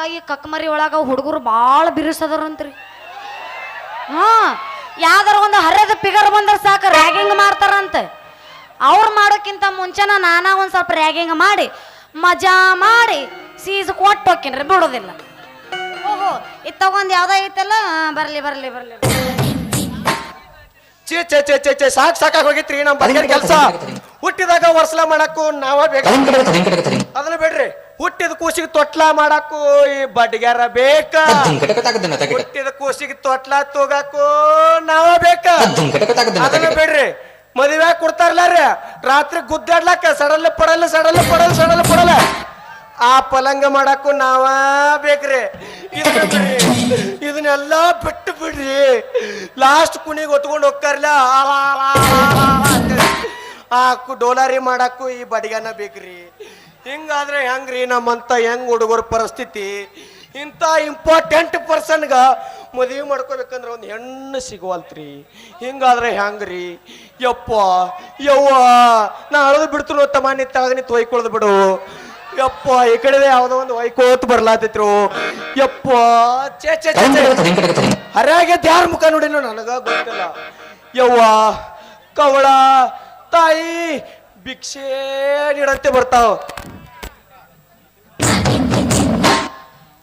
ಅದ್ರಾಗ ಈ ಕಕ್ಮರಿ ಒಳಗ ಹುಡುಗರು ಭಾಳ ಬಿರುಸದರಂತ್ರಿ. ಹಾ, ಯಾವ್ದಾರ ಒಂದು ಹರಿದ ಪಿಗರ್ ಬಂದ್ರೆ ಸಾಕು ರ್ಯಾಗಿಂಗ್ ಮಾಡ್ತಾರಂತ. ಅವ್ರು ಮಾಡೋಕ್ಕಿಂತ ಮುಂಚೆನ ನಾನಾ ಒಂದು ಸ್ವಲ್ಪ ರ್ಯಾಗಿಂಗ್ ಮಾಡಿ, ಮಜಾ ಮಾಡಿ, ಸೀಸ್ ಕೊಟ್ಟು ಹೋಗ್ತೀನಿ ಬಿಡೋದಿಲ್ಲ. ಓಹೋ ಇದು ತಗೊಂಡು ಯಾವ್ದೋ ಐತಲ್ಲ? ಬರಲಿ ಬರಲಿ ಬರಲಿ. ಚೇ ಚೇ ಚೇ ಚೇ ಸಾಕ್, ಸಾಕಾಗಿ ಹೋಗಿತ್ರಿ ನಮ್ಮ ಬದಿಗೆ ಕೆಲಸ. ಹುಟ್ಟಿದಾಗ ವರ್ಷಲ ಮಾಡಕ್ಕೂ ನಾವ ಬೇಕು ಅದನ್ನ ಬಿಡ್ರಿ ಹುಟ್ಟಿದ ಕೂಸಿಗೆ ತೊಟ್ಲ ಮಾಡಕ್ಕೂ ಈ ಬಡ್ಗ್ಯಾರ ಬೇಕ ಹುಟ್ಟಿದ ಕೂಸಿಗೆ ತೊಟ್ಲ ತೋಗಾಕು ನಾವ ಬೇಕ ಅದನ್ನ ಬಿಡ್ರಿ ಮದುವೆ ಕೊಡ್ತಾರಲ್ಲ ರೀ ರಾತ್ರಿ ಗುದ್ದಾಡ್ಲಕ್ಕ ಸಡಲ್ ಪಡಲ್ಲ ಸಡಲ್ ಪಡಲ್ಲ ಸಡಲ್ ಪಡಲ್ಲ ಆ ಪಲಂಗ ಮಾಡಕ್ಕೂ ನಾವ ಬೇಕ್ರಿ ಇದನ್ನೆಲ್ಲ ಬಿಟ್ಟು ಬಿಡ್ರಿ ಲಾಸ್ಟ್ ಕುಣಿಗೆ ಹೊತ್ಕೊಂಡು ಹೋಗ್ತಾರಲ್ಲ ಆ ಕು- ಡೋಲಾರಿ ಮಾಡಕ್ಕೂ ಈ ಬಡಿಗನ ಬೇಕ್ರಿ. ಹಿಂಗಾದ್ರೆ ಹೆಂಗ್ರಿ ನಮ್ಮಂತ ಹೆಂಗ್ ಹುಡುಗರ ಪರಿಸ್ಥಿತಿ? ಇಂಥ ಇಂಪಾರ್ಟೆಂಟ್ ಪರ್ಸನ್ಗ ಮದುವೆ ಮಾಡ್ಕೋಬೇಕಂದ್ರೆ ಒಂದು ಹೆಣ್ಣು ಸಿಗುವಲ್ತ್ರಿ. ಹಿಂಗಾದ್ರೆ ಹೆಂಗ್ರಿ? ಯಪ್ಪ, ಯವ್ವ, ನಾ ಅಳದು ಬಿಡ್ತು ತಮ್ಮ ನೀ ನಿಂತು ಬಿಡು. ಯಪ್ಪ, ಈ ಕಡೆ ಯಾವ್ದೋ ಒಂದು ವೈಕೋತ್ ಬರ್ಲಾತಿತ್ರು. ಯಪ್ಪ ಚೇ ಚೇ ಚೇ ಚೇ ಹರ್ಯಾಗೆ ಯಾರ ಮುಖ ನೋಡಿನೋ ನನಗ ಗೊತ್ತಿಲ್ಲ. ಯವ್ವ, ಕವಳ ತಾಯಿ ಭಿಕ್ಷೆ ನೀಡಂತೆ ಬರ್ತಾವ.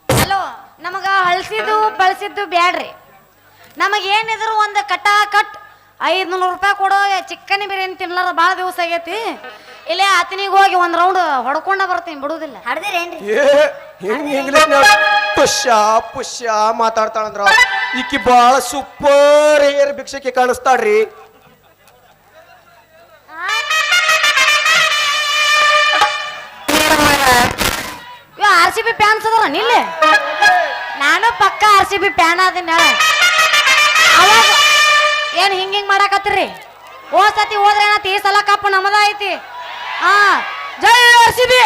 ಹಲೋ ನಮಗ ಹಳಸಿದ್ದು ಬಳಸಿದ್ದು ಬ್ಯಾಡ್ರಿ. ನಮಗೇನಿದ್ರು ಒಂದು ಕಟ ಕಟ್ ಐದ್ನೂರು ರೂಪಾಯಿ ಕೊಡೋ ಚಿಕ್ಕನಿ ಬಿರಿಯಾನಿ ತಿನ್ಲಾರ ಭಾಳ ದಿವಸ ಆಗೈತಿ. ಇಲ್ಲೇ ಆತನಿಗೆ ಹೋಗಿ ಒಂದು ರೌಂಡ್ ಹೊಡ್ಕೊಂಡ ಬರ್ತೀನಿ ಬಿಡುದಿಲ್ಲ. ಹಡ್ದಿರೇನ್ರಿ? ಏ ಹಿಂಗ್ ಇಂಗ್ಲಿಷ್ ಪುಷ್ಯ ಪುಷ್ಯ ಮಾತಾಡ್ತಾಳಂದ್ರ. ಈಕಿ ಬಾಳ ಸೂಪರ್ ಏರ್ ಭಿಕ್ಷಕ್ಕೆ ಕಾಣಿಸ್ತಾಳ್ರಿ. ಸಿ ಬಿ ಪ್ಯಾನ್ಸ್ ಅದಾರ ನಿಲ್ಲಿ. ನಾನು ಪಕ್ಕ ಆರ್ ಸಿ ಬಿ ಪ್ಯಾನ್ ಅದನ್ನ ಅವಾಗ ಏನ್ ಹಿಂಗ ಹಿಂಗ್ ಮಾಡಾಕತ್ತೀರಿ? ಓ ಸತಿ ಹೋದ್ರೆ ಏನತಿ ಈ ಸಲ ಕಪ್ ನಮ್ಮದ ಐತಿ. ಹಾ ಜೈ ಆರ್ ಸಿ ಬಿ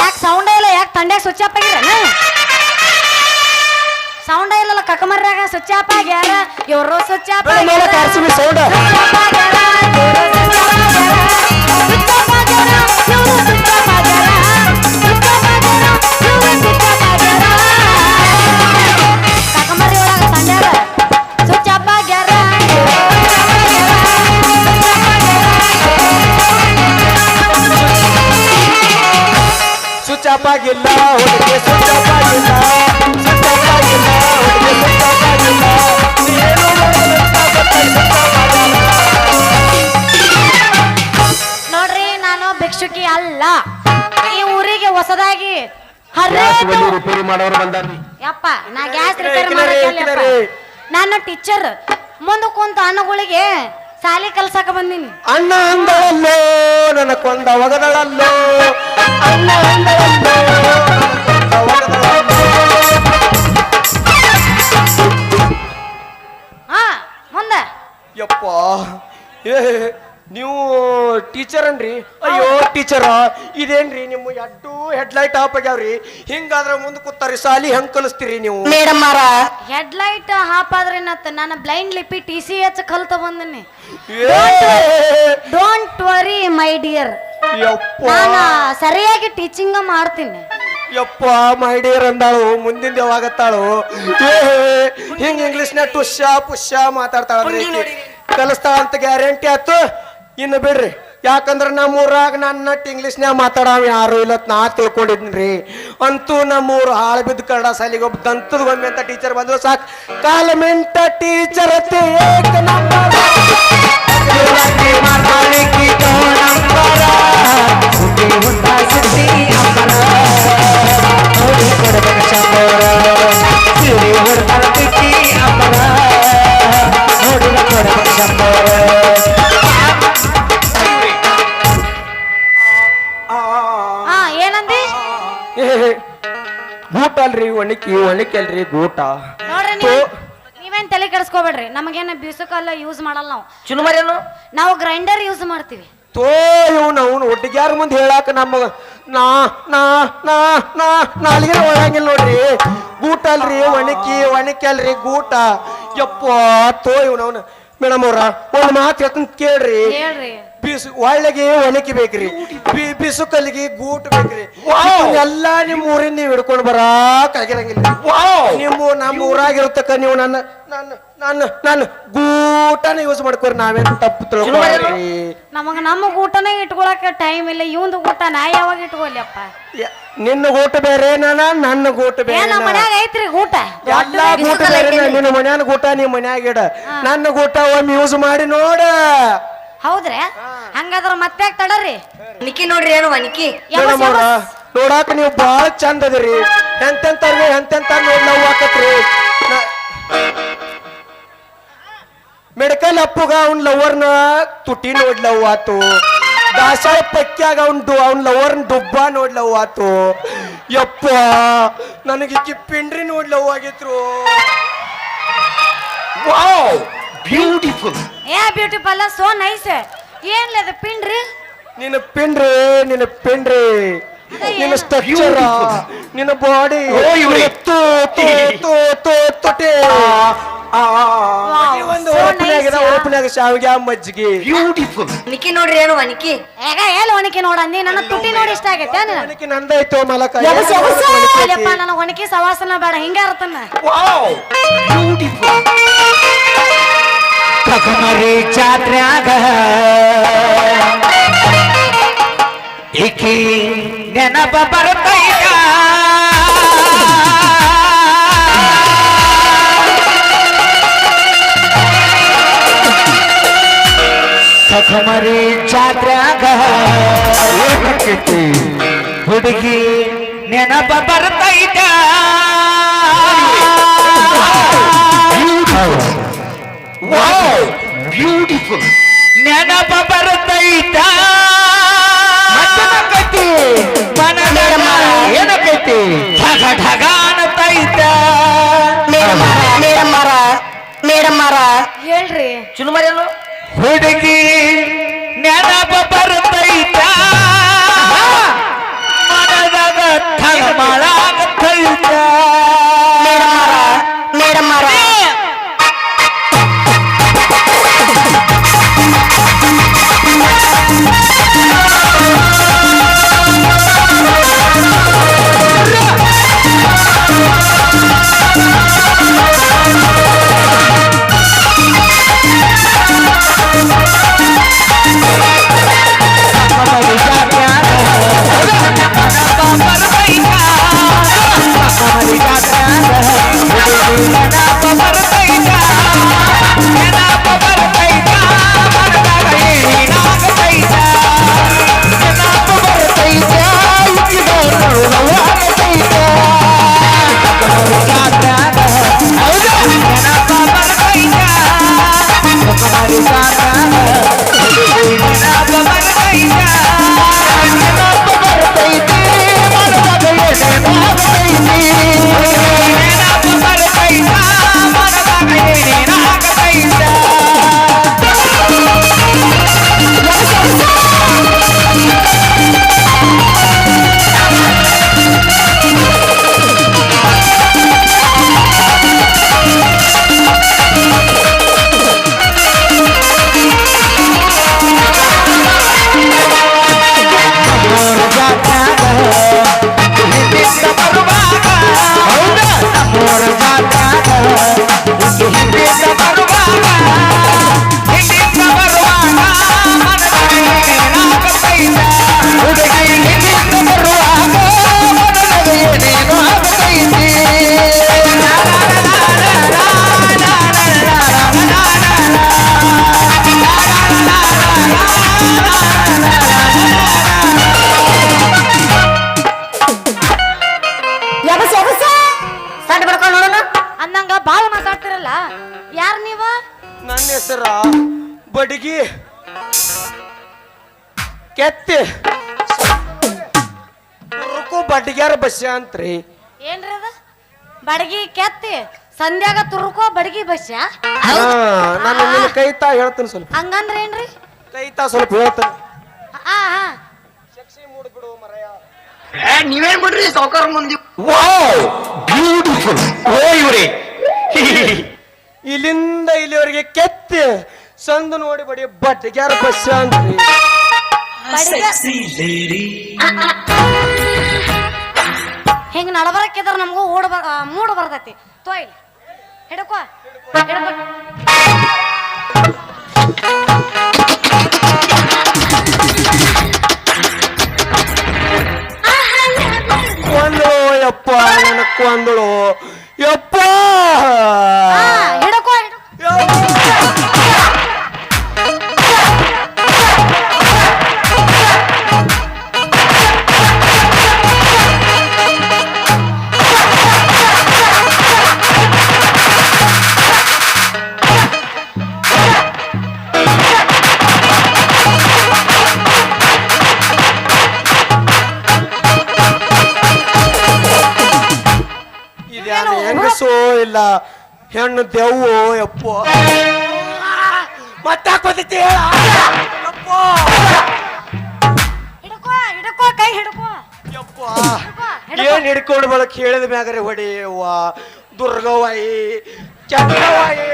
ಯಾಕೆ ಸೌಂಡ್ ಇಲ್ಲ ಯಾಕೆ ತಂಡ್ಯಾಗ ಸ್ವಿಚ್ ಆಫ್ ಆಗಿರ ಸೌಂಡ್ ಇಲ್ಲಲ್ಲ ಕಕಮರ್ರಾಗ ಸ್ವಿಚ್ ಆಫ್ ಆಗ್ಯಾರ. ಇವರು ಸ್ವಚ್ಛ ಆಫ್ ಸೌಂಡ್ ಹರ್ರೇದು ರಿಪೇರಿ ಮಾಡೋರು ಬಂದಾರ್ರಿ. ಯಪ್ಪ ನಾ ಗ್ಯಾಸ್ ರಿಪೇರ್ ಮಾಡಕ್ಕಲ್ಲಪ್ಪ ನಾನು ಟೀಚರ್ ಮುಂದೆ ಕುಂತ ಅಣ್ಣಗಳಿಗೆ ಸಾಲಿ ಕಲ್ಸಕ ಬಂದೀನಿ. ಅಣ್ಣ ಅಂದಳಲ್ಲೋ ನನ್ನ ಕೊಂದ ಒಗದಳಲ್ಲೋ ಟೀಚರ ಇದೇನ್ರಿ ನಿಮ್ಮ ಎಡ್ಡು ಹೆಡ್ಲೈಟ್ ಆಫ್ ಆಗ್ಯಾವ್ರಿ? ಹಿಂಗಾದ್ರ ಮುಂದ್ ಕೂತಾರಿ ಸಾಲಿ ಹೆಂಗ್ ಕಲಿಸ್ತೀರಿ ನೀವು? ಮೇಡಮ್ ಮಾರ ಹೆಡ್ಲೈಟ್ ಆದ್ರೆ ನಾನು ಬ್ಲೈಂಡ್ ಲಿಪಿ ಟಿ ಸಿ ಎಚ್ ಕಲ್ತ ಬಂದಿನಿ. ಏ, ಡೋಂಟ್ ವರಿ ಮೈ ಡಿಯರ್ ಯಪ್ಪ! ನಾನು ಸರಿಯಾಗಿ ಟೀಚಿಂಗ್ ಮಾಡ್ತೀನಿ. ಯಪ್ಪ ಮೈ ಡಿಯರ್ ಅಂದಾಳು ಮುಂದಿನ ಯಾವಾಗತ್ತಾಳು? ಹಿಂಗ್ ಇಂಗ್ಲಿಷ್ ಇಂಗ್ಲಿಷ್ನ ಟುಷ್ಯ ಪುಷ್ಯಾ ಮಾತಾಡ್ತಾಳ ಕಲಿಸ್ತಾಳ ಅಂತ ಗ್ಯಾರಂಟಿ ಆಯ್ತು. ಇನ್ನು ಬಿಡ್ರಿ. ಯಾಕಂದ್ರ ನಮ್ಮೂರಾಗ ನನ್ನ ಇಂಗ್ಲೀಷ್ನ್ಯಾಗ ಮಾತಾಡವ ಯಾರು ಇಲ್ಲ ನಾ ತಿಳ್ಕೊಂಡಿದ್ನಿ ಅಂತೂ ನಮ್ಮೂರು ಹಾಳು ಬಿದ್ದು ಕನ್ನಡ ಸಾಲಿಗೆ ಒಬ್ಬ ದಂತದ ಒಮ್ಮೆ ಅಂತ ಟೀಚರ್ ಬಂದ್ರು, ಸಾಕು. ಕಾಲಮೆಂಟ ಟೀಚರ್ ಅತಿ ಅಲ್ರಿ ಒಣಕಿ ಒಣಕಿ ಅಲ್ರಿ ಗೂಟ. ನೋಡ್ರಿ ನೀವು ನೀವೇನ್ ತಲೆ ಕೆಡಿಸ್ಕೋಬೇಡ್ರಿ. ನಮಗೇನ ಬೀಸಕಲ್ಲ ಯೂಸ್ ಮಾಡಲ್ಲ ನಾವು. ಚುನುಮರೇನು ನಾವು ಗ್ರೈಂಡರ್ ಯೂಸ್ ಮಾಡ್ತೀವಿ. ತೋ ಇವ್ನ ಅವನು ಒಟ್ಟಿಗ್ಯಾರ ಮುಂದೆ ಹೇಳಾಕ ನಮ್ಮ ನಾ ನಾ ನಾ ನಾ ನಾಲ್ಗೆ ಒಳಗಿಲ್ಲ ನೋಡ್ರಿ. ಗೂಟ ಅಲ್ರಿ ಒಣಕಿ ಒಣಕಿ ಅಲ್ರಿ ಗೂಟ. ಯಪ್ಪ ತೋ ಇವ್ನ ಅವನು. ಮೇಡಮ್ ಅವ್ರ ಒಂದು ಮಾತು ಹೇಳ್ತೀನಿ ಕೇಳ್ರಿ. ಹೇಳ್ರಿ. ಬಿಸ್ ಒಳ್ಳೆಗೆ ಒಣಕಿ ಬೇಕ್ರಿ. ಬಿ ಬಿಸುಕಲ್ಲಿಗೆ ಗೂಟ್ ಬೇಕ್ರಿ. ಎಲ್ಲ ನಿಮ್ಮ ಊರಿನ ನೀವು ಹಿಡ್ಕೊಂಡು ವಾವ್. ನಿಮ್ಮ ನಮ್ಮ ಊರಾಗಿರ್ತಕ್ಕ ನೀವು ನನ್ನ ನನ್ನ ನನ್ನ ನನ್ನ ಗೂಟನ ಯೂಸ್ ಮಾಡ್ಕೋರಿ. ನಾವೇನ್ ತಪ್ಪು ತಿಳ್ಕೊಳ್ರಿ ನಮಗ ನಮ್ಮ ಊಟನೇ ಇಟ್ಕೊಳಕ ಟೈಮ್ ಇಲ್ಲ. ಇವಂದು ಊಟ ನಾ ಯಾವಾಗ ಇಟ್ಕೊಲ್ಲಪ್ಪ ಯ- ನಿನ್ನ ಗೂಟ ಬೇರೆ ನಾನ ನನ್ನ ಗೂಟ ಏ ಬೇರೆ ನಮ್ಮ ಮನ್ಯಾಗ ಐತ್ರಿ ಊಟ ಎಲ್ಲಾ ಗೂಟ ಬೇರೆ ನಿನ್ನ ಮನ್ಯಾನ ಗೂಟ ನಿಮ್ಮ ಮನ್ಯಾಗ ಇಡ. ನನ್ನ ಗೂಟ ಒಮ್ಮೆ ಯೂಸ್ ಮಾಡಿ ನೋಡ. ಹೌದ್ರಿ? ಹಂಗಾದ್ರ ಮತ್ತೆ ಯಾಕೆ ತಡರಿ? ನಿಕಿ ನೋಡ್ರಿ ಏನು ನಿಕ್ಕಿ. ಮೇಡಮ್ ಅವ್ರ ನೋಡಾಕ ನೀವು ಬಹಳ ಚಂದ ಅದಿರಿ. ಎಂತೆಂತವ್ರಿಗೆ ಎಂತೆಂತ ನೋಡ್ ನಾವು ಹಾಕತ್ರಿ. ಮೆಡಿಕಲ್ ಅಪ್ಪುಗ ಅವ್ನ ಲವರ್ನ ತುಟಿ ನೋಡ್ಲವ್ ಆತು. ದಾಸಾಳ ಪಕ್ಕಿಯಾಗ ಅವ್ನ್ ಡು ಅವ್ನ ಲವರ್ನ ಡುಬ್ಬ ನೋಡ್ಲವ್ ಆತು. ಯಪ್ಪ ನನಗೆ ಈಕಿ ಪಿಂಡ್ರಿ ನೋಡ್ಲವ್ ಆಗಿತ್ರು ಬ್ಯೂಟಿಫುಲ್. ಏ ಬ್ಯೂಟಿಫುಲ್ ಸೋ ನೈಸ್. ಏನ್ಲ ಅದ ಪಿಂಡ್ರಿ? ನಿನ್ನ ಪಿಂಡ್ರಿ ನಿನ್ನ ಪಿಂಡ್ರಿ. ನಿನ್ನ ಸ್ಟ್ರಕ್ಚರ್ ನಿನ್ನ ಬಾಡಿ ಓ, ತೋ ತೋ ತೋ so ಓಪನ್ಯಾಗ nice, ಓಪನ್ಯಾಗ ಶಾವಿಗೆ ಮಜ್ಜಿಗೆ. ಬ್ಯೂಟಿಫುಲ್ ನಿಕ್ಕಿ ನೋಡ್ರಿ ಏನು ನಿಕ್ಕಿ ಈಗ ಎಲ್ಲಿ ಒಣಕಿ ನೋಡ ಅಂದಿ ನನ್ನ ತುಟಿ ನೋಡಿ ಇಷ್ಟ ಆಗೈತೆ ನಿನಗೆ ನಂದಾಯ್ತು ಮಲಕ? ನನಗೆ ಒಣಕಿ ಸವಾಸನ ಬೇಡ ಹಿಂಗ ಇರ್ತನ ವಾವ್ ಬ್ಯೂಟಿಫುಲ್ ಕಕಮರಿ ಜಾತ್ರ್ಯಾಗ ಇಕಿ ನೆನಪ ಬರ್ತೈತ. ಕಕಮರಿ ಜಾತ್ರ್ಯಾಗ ಏಕೈತಿ ಹುಡುಗಿ ನೆನಪ ಬರ್ತೈತ. ಬ್ಯೂಟಿಫುಲ್ ನೆನಪ ಬರ್ತೈತ ಏನಕೈತಿ ಏನಕೈತಿ ಢಗ ಢಗ ಅನ್ನತೈತ ಹೇಳ್ರಿ. ಚುನುಮರಿಯಲ್ಲು? ಹುಡುಗಿ ನೆನಪ ಬರ್ತೈತ ಸಣ್ಣ ಬಡ್ಕೊಂಡು ನೋಡೋಣ. ಅಂದಂಗ ಬಾಳ ಮಾತಾಡ್ತಿರಲ್ಲ. ಯಾರ್ ನೀವು? ನನ್ನ ಹೆಸರ ಬಡಗಿ. ಕೆತ್ತಿ. ಉರುಕು ಬಡ್ಗ್ಯಾರ ಬಸ್ಯ ಅಂತ್ರಿ. ಏನ್ರಿ ಅದ? ಬಡಗಿ ಕೆತ್ತಿ. ಸಂಧ್ಯಾಗ ತುರುಕೋ ಬಡಗಿ ಬಸ್ಯ ಹಾ, ನಾನು ನಿನ್ನ ಕೈತಾ ಹೇಳ್ತೀನಿ ಸ್ವಲ್ಪ. ಹಂಗಂದ್ರ ಏನ್ರಿ? ಕೈತಾ ಸ್ವಲ್ಪ ಹೇಳ್ತೀನಿ. ಹಾ ಹಾ ನೀವೇನ್ ಬಿಡ್ರಿ ಸಾವುಕಾರ ಮುಂದಿ ವಾವ್ ಬ್ಯೂಟಿಫುಲ್ ಓ ಇವ್ರಿ. ಇಲ್ಲಿಂದ ಇಲ್ಲಿವರೆಗೆ ಕೆತ್ತಿ ಸಂದು ನೋಡಿ ಬಡಿ ಬಡ್ಡಿಗ್ಯಾರ ಬಸ್ ಅಂತ್ರಿ ಹೆಂಗ್ ನಡಬರಕ್ಕಿದ್ರ ನಮಗೂ ಓಡ ಮೂಡ್ ಬರ್ತೈತಿ. ತೋ ಇಲ್ಲಿ. ಹಿಡ್ಕೋ. ಹಿಡ್ಕೊ. ಕೊಂದಳು ಯಪ್ಪ! ಇಲ್ಲ. ಹೆಣ್ಣು ದೆವ್ವು ಯಪ್ಪ. ಮತ್ತಾಕೋತೈತಿ ಹೇಳ? ಯಪ್ಪ. ಹಿಡ್ಕೋ ಹಿಡ್ಕೋ ಕೈ ಹಿಡ್ಕೋ. ಏನ್ ಹಿಡ್ಕೊಂಡು ಬಳಕ್ ಹೇಳಿದ ಮ್ಯಾಗರೆ ದುರ್ಗವಾಯಿ ಚಂದ್ರವಾಯಿ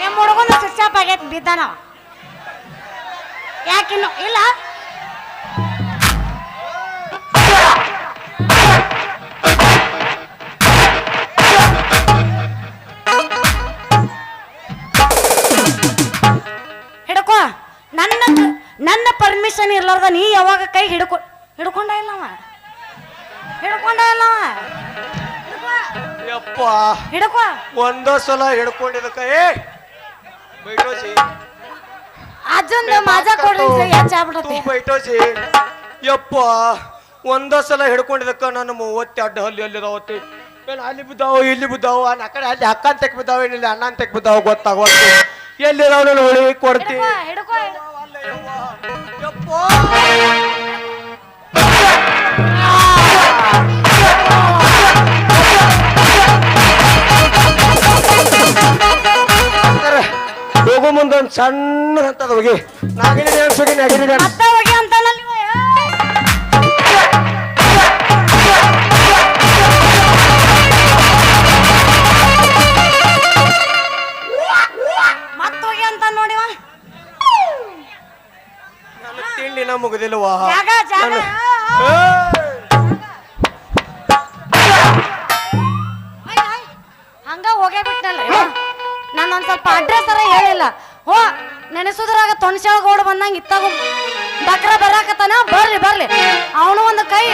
ನಿಮ್ಮ ಹುಡುಗನ ಸ್ವಿಚ್ ಆಗೈತೆ ಯಾಕಿನ್ನು ಇಲ್ಲ ಹಿಡ್ಕೋ. ನನ್ನ ನನ್ನ ಪರ್ಮಿಷನ್ ಇರ್ಲಾರ್ದ ನೀ ಯಾವಾಗ ಕೈ ಹಿಡ್ಕೊ ಹಿಡ್ಕೊಂಡ ಇಲ್ಲವ ಹಿಡ್ಕೊಂಡ ಇಲ್ಲವ ಹಿಡ್ಕೋ. ಯಪ್ಪ. ಹಿಡ್ಕೋ. ಒಂದೋ ಸಲ ಹಿಡ್ಕೊಂಡಿದ ಕೈ ಬೈಟೋಸಿ ಅಜ್ಜಂದ ಮಜಾ ಕೊಡ್ರಿ ಹೆಚ್ಚ ಆಗ್ಬಿಡತ್ತೆ. ತೂ ಬೈಟೋಸಿ ಯಪ್ಪ ಒಂದ ಸಲ ಹಿಡ್ಕೊಂಡಿದಕ್ಕ ನಾನು ಮೂವತ್ತಿ ಅಡ್ಡ ಹಲ್ಲಿ ಅಲ್ಲಿದಾವತ್ತಿ ಏನು ಅಲ್ಲಿ ಬಿದ್ದಾವ ಇಲ್ಲಿ ಬಿದ್ದಾವ ಆ ಕಡೆ ಅಲ್ಲಿ ಅಕ್ಕ ಅಂತಕ್ ಬಿದ್ದಾವ ಏನಿಲ್ಲ ಅಣ್ಣ ಅಂತಕ್ ಬಿದ್ದಾವ ಗೊತ್ತಾಗವತ್ತು ಎಲ್ಲಿದಾವ ನಾನು ಹೊಳಿ ಕೊಡ್ತಿ? ಹಿಡ್ಕೋ ಹಿಡ್ಕೋ. ಅಲ್ಲ ಯವ್ವ. ಯಪ್ಪ. ಒಂದು ಸಣ್ಣ ಹಂತದ ಹೋಗಿ. ನಾಗಿನ ಡ್ಯಾನ್ಸ್ ಹೋಗಿ ನಾಗಿನ ಡ್ಯಾನ್ಸ್ ಮತ್ತೆ ಹೋಗಿ ಅಂತಾನಲ್ಲ ಇವ, ಏಯ್! ಮತ್ತ್ ಹೋಗಿ ಅಂತ ನೋಡಿವ ನನ್ನ ತಿಂಡಿನ ಮುಗಿದಿಲ್ವಾ ಜಾಗ ಜಾಗ. ನನ್ನ- ಆಯ್, ಆಯ್. ಹಂಗ ಹೋಗೇ ಬಿಟ್ನಲ್ಲ ಇವ. ನಾನು ಒಂದ್ ಸ್ವಲ್ಪ ಅಡ್ರೆಸ್ ಅರ ಹೇಳಿಲ್ಲ. ಹೋ ನೆನೆಸುದ್ರಾಗ ತೊಣಸಾಳ ಗೋಡ್ ಬಂದಂಗ ಇತ್ತಾಗ. ಬಕ್ರ ಬರಾಕತ್ತಾನ? ಬರ್ಲಿ ಬರ್ಲಿ. ಅವನು ಒಂದು ಕೈ.